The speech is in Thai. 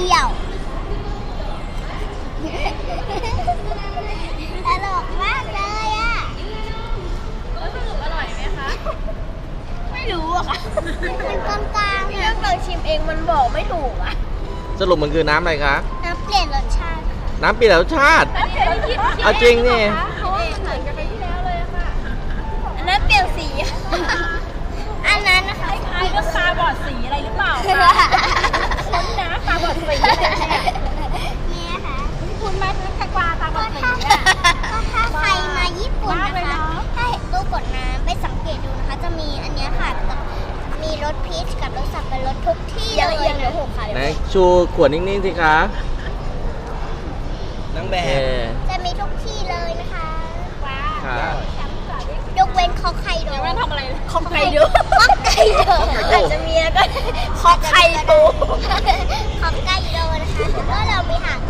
เดี่ยวตลกมากเลยอะแล้วสรุปอร่อยไหมคะ ไม่รู้อะค่ะมันกลางๆเลือกเราชิมเองมันบอกไม่ถูกอะสรุปมันคือน้ำอะไรคะ น้ำเปลี่ยนรสชาติน้ำเปลี่ยนรสชาติเอาจริงนี่ เพานเหมือนกันไปที่แล้วเลยค่ะน้ำเปลี่ยนสี ถ้าอะก็ถ้าใครมาญี่ปุ่นมากเลยนะเนคะอะถ้าเห็นตู้กดน้ำไปสังเกตดูนะคะ จะมีอันเนี้ยค่ะกับมีรสพีชกับรสสับปะรดทุกที่เลยยังเหลือหกค่ะไหนชูขวดนิ่งๆสิคะนางแบเอบอจะมีทุกที่เลยนะคะว้าค่ะยกเว้นคอกไข่โดยังไม่ทำอะไรเลยคอกไข่โดคอกไข่โดอาจจะมีแล้วก็คอกไข่โดคอกไก่โดนะคะแล้วก็เราไปหากั